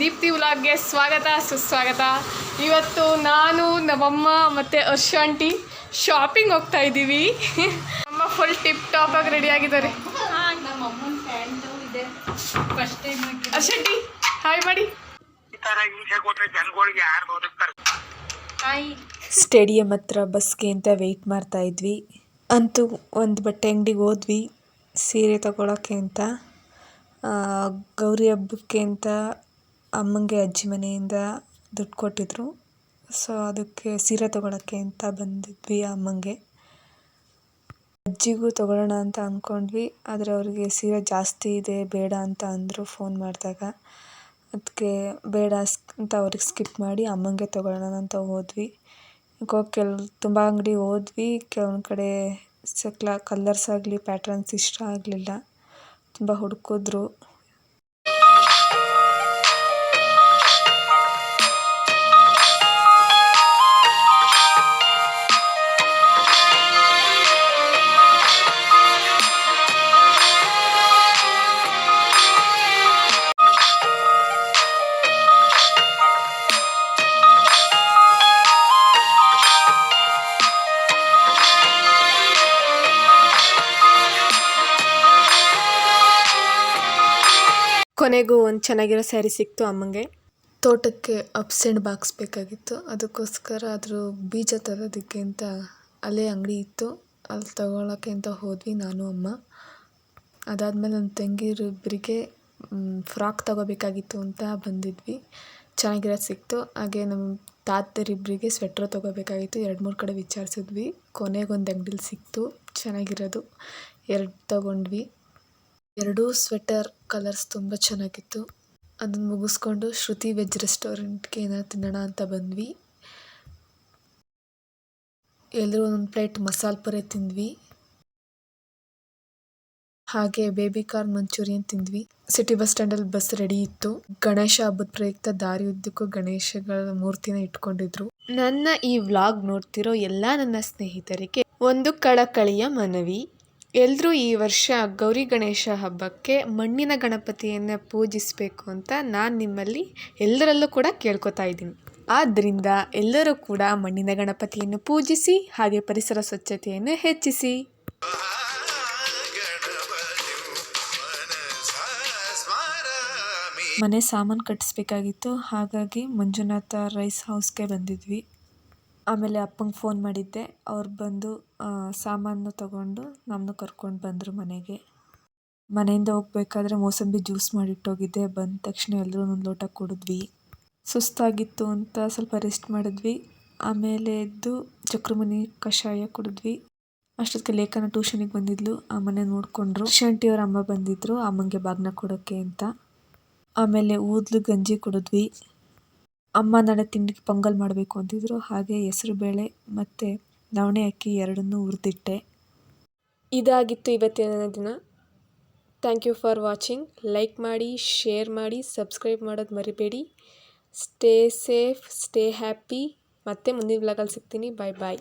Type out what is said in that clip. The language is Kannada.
ದೀಪ್ತಿ ವ್ಲಾಗ್ಗೆ ಸ್ವಾಗತ ಸುಸ್ವಾಗತ. ಇವತ್ತು ನಾನು ನಮ್ಮಮ್ಮ ಮತ್ತು ಹರ್ಷ ಆಂಟಿ ಶಾಪಿಂಗ್ ಹೋಗ್ತಾ ಇದ್ದೀವಿ. ನಮ್ಮ ಫುಲ್ ಟಿಪ್ ಟಾಪ್ ಆಗಿ ರೆಡಿ ಆಗಿದ್ದಾರೆ. ನಮ್ಮಮ್ಮನ ಪ್ಯಾಂಟು ಇದೆ. First time Harsha aunty hi ಮಾಡಿ. ಸ್ಟೇಡಿಯಂ ಹತ್ರ ಬಸ್ಗೆ ಅಂತ ವೆಯ್ಟ್ ಮಾಡ್ತಾ ಇದ್ವಿ. ಅಂತೂ ಒಂದು ಬಟ್ಟೆ ಅಂಗಡಿಗೆ ಹೋದ್ವಿ. ಸೀರೆ ತಗೊಳಕ್ಕೆ ಅಂತ ಗೌರಿ ಹಬ್ಬಕ್ಕೆ ಅಂತ ಅಮ್ಮಂಗೆ ಅಜ್ಜಿ ಮನೆಯಿಂದ ದುಡ್ಡು ಕೊಟ್ಟಿದ್ರು. ಸೊ ಅದಕ್ಕೆ ಸೀರೆ ತೊಗೊಳಕ್ಕೆ ಅಂತ ಬಂದಿದ್ವಿ ಅಮ್ಮನಿಗೆ ಅಜ್ಜಿಗೂ ತೊಗೊಳೋಣ ಅಂತ ಅಂದ್ಕೊಂಡ್ವಿ ಆದರೆ ಅವರಿಗೆ ಸೀರೆ ಜಾಸ್ತಿ ಇದೆ, ಬೇಡ ಅಂತ ಅಂದರು ಫೋನ್ ಮಾಡಿದಾಗ. ಅದಕ್ಕೆ ಬೇಡ ಅಂತ ಅವ್ರಿಗೆ ಸ್ಕಿಪ್ ಮಾಡಿ ಅಮ್ಮನಿಗೆ ತೊಗೊಳ್ಳೋಣ ಅಂತ ಹೋದ್ವಿ. ಹೋಗಿ ಕೆಲ್, ತುಂಬ ಅಂಗಡಿ ಹೋದ್ವಿ. ಕೆಲವೊಂದು ಕಡೆ ಸಕ್ಲ ಕಲರ್ಸ್ ಆಗಲಿ ಪ್ಯಾಟ್ರನ್ಸ್ ಇಷ್ಟ ಆಗಲಿಲ್ಲ. ತುಂಬ ಹುಡುಕಿದ್ರು ಕೊನೆಗೂ ಒಂದು ಚೆನ್ನಾಗಿರೋ ಸ್ಯಾರಿ ಸಿಕ್ತು ಅಮ್ಮಂಗೆ. ತೋಟಕ್ಕೆ ಅಪ್ಸೆಂಡ್ ಬಾಕ್ಸ್ ಬೇಕಾಗಿತ್ತು. ಅದಕ್ಕೋಸ್ಕರ ಅದ್ರ ಬೀಜ ತರೋದಕ್ಕೆ ಅಂತ ಅಲ್ಲೇ ಅಂಗಡಿ ಇತ್ತು. ಅಲ್ಲಿ ತಗೊಳ್ಳೋಕ್ಕೆ ಅಂತ ಹೋದ್ವಿ ನಾನು, ಅಮ್ಮ. ಅದಾದಮೇಲೆ ನನ್ನ ತಂಗಿರಿಬ್ಬರಿಗೆ ಫ್ರಾಕ್ ತಗೋಬೇಕಾಗಿತ್ತು ಅಂತ ಬಂದಿದ್ವಿ. ಚೆನ್ನಾಗಿರೋದು ಸಿಕ್ತು. ಹಾಗೆ ನಮ್ಮ ತಾತರಿಬ್ಬರಿಗೆ ಸ್ವೆಟ್ರ್ ತೊಗೋಬೇಕಾಗಿತ್ತು. ಎರಡು ಮೂರು ಕಡೆ ವಿಚಾರಿಸಿದ್ವಿ. ಕೊನೆಗೊಂದು ಅಂಗಡಿಲಿ ಸಿಕ್ತು. ಚೆನ್ನಾಗಿರೋದು. ಎರಡು ತಗೊಂಡ್ವಿ. ಎರಡೂ ಸ್ವೆಟರ್ ಕಲರ್ಸ್ ತುಂಬ ಚೆನ್ನಾಗಿತ್ತು. ಅದನ್ನು ಮುಗಿಸ್ಕೊಂಡು ಶ್ರುತಿ ವೆಜ್ ರೆಸ್ಟೋರೆಂಟ್ಗೆ ಏನಾದ್ರು ತಿನ್ನೋಣ ಅಂತ ಬಂದ್ವಿ. ಎಲ್ಲರೂ ಒಂದೊಂದು ಪ್ಲೇಟ್ ಮಸಾಲೆ ಪುರಿ ತಿಂದ್ವಿ. ಹಾಗೆ ಬೇಬಿ ಕಾರ್ನ್ ಮಂಚೂರಿಯನ್ ತಿಂದ್ವಿ. ಸಿಟಿ ಬಸ್ ಸ್ಟ್ಯಾಂಡಲ್ಲಿ ಬಸ್ ರೆಡಿ ಇತ್ತು. ಗಣೇಶ ಹಬ್ಬದ ಪ್ರಯುಕ್ತ ದಾರಿ ಉದ್ದಕ್ಕೂ ಗಣೇಶಗಳ ಮೂರ್ತಿನ ಇಟ್ಕೊಂಡಿದ್ರು. ನನ್ನ ಈ ವ್ಲಾಗ್ ನೋಡ್ತಿರೋ ಎಲ್ಲ ನನ್ನ ಸ್ನೇಹಿತರಿಗೆ ಒಂದು ಕಳಕಳಿಯ ಮನವಿ. ಎಲ್ಲರೂ ಈ ವರ್ಷ ಗೌರಿ ಗಣೇಶ ಹಬ್ಬಕ್ಕೆ ಮಣ್ಣಿನ ಗಣಪತಿಯನ್ನು ಪೂಜಿಸಬೇಕು ಅಂತ ನಾನು ನಿಮ್ಮಲ್ಲಿ ಎಲ್ಲರಲ್ಲೂ ಕೂಡ ಕೇಳ್ಕೊತಾ ಇದ್ದೀನಿ. ಆದ್ದರಿಂದ ಎಲ್ಲರೂ ಕೂಡ ಮಣ್ಣಿನ ಗಣಪತಿಯನ್ನು ಪೂಜಿಸಿ, ಹಾಗೆ ಪರಿಸರ ಸ್ವಚ್ಛತೆಯನ್ನು ಹೆಚ್ಚಿಸಿ. ಮನೆ ಸಾಮಾನು ಕಟ್ಟಿಸ್ಬೇಕಾಗಿತ್ತು ಹಾಗಾಗಿ ಮಂಜುನಾಥ ರೈಸ್ ಹೌಸ್ಗೆ ಬಂದಿದ್ವಿ. ಆಮೇಲೆ ಅಪ್ಪಂಗೆ ಫೋನ್ ಮಾಡಿದ್ದೆ. ಅವ್ರು ಬಂದು ಸಾಮಾನು ತಗೊಂಡು ನಮ್ಮನ್ನು ಕರ್ಕೊಂಡು ಬಂದರು ಮನೆಗೆ. ಮನೆಯಿಂದ ಹೋಗ್ಬೇಕಾದ್ರೆ ಮೋಸಂಬಿ ಜ್ಯೂಸ್ ಮಾಡಿಟ್ಟೋಗಿದ್ದೆ. ಬಂದ ತಕ್ಷಣ ಎಲ್ಲರೂ ಒಂದು ಲೋಟ ಕುಡಿದ್ವಿ. ಸುಸ್ತಾಗಿತ್ತು ಅಂತ ಸ್ವಲ್ಪ ರೆಸ್ಟ್ ಮಾಡಿದ್ವಿ. ಆಮೇಲೆ ಎದ್ದು ಚಕ್ರಮುನಿ ಕಷಾಯ ಕುಡಿದ್ವಿ. ಅಷ್ಟೊತ್ತಿಗೆ ಲೇಖನ ಟ್ಯೂಷನಿಗೆ ಬಂದಿದ್ಲು. ಆ ಮನೆ ನೋಡಿಕೊಂಡ್ರು. ಶಂಟಿಯವ್ರ ಅಮ್ಮ ಬಂದಿದ್ದರು ಅಮ್ಮಂಗೆ ಬಾಗ್ನ ಕೊಡೋಕ್ಕೆ ಅಂತ. ಆಮೇಲೆ ಊದ್ಲು ಗಂಜಿ ಕುಡಿದ್ವಿ. ಅಮ್ಮ ನಾಳೆ ತಿಂಡಿಗೆ ಪೊಂಗಲ್ ಮಾಡಬೇಕು ಅಂತಿದ್ರು. ಹಾಗೆ ಹೆಸರುಬೇಳೆ ಮತ್ತು ನವಣೆ ಅಕ್ಕಿ ಎರಡನ್ನೂ ಹುರಿದಿಟ್ಟೆ. ಇದಾಗಿತ್ತು ಇವತ್ತಿನ ದಿನ. Thank you for watching like ಮಾಡಿ ಶೇರ್ ಮಾಡಿ ಸಬ್ಸ್ಕ್ರೈಬ್ ಮಾಡೋದು ಮರಿಬೇಡಿ. ಸ್ಟೇ ಸೇಫ್ ಸ್ಟೇ ಹ್ಯಾಪಿ ಮತ್ತೆ ಮುಂದಿನ ಬ್ಲಾಗಲ್ಲಿ ಸಿಗ್ತೀನಿ. ಬಾಯ್ ಬಾಯ್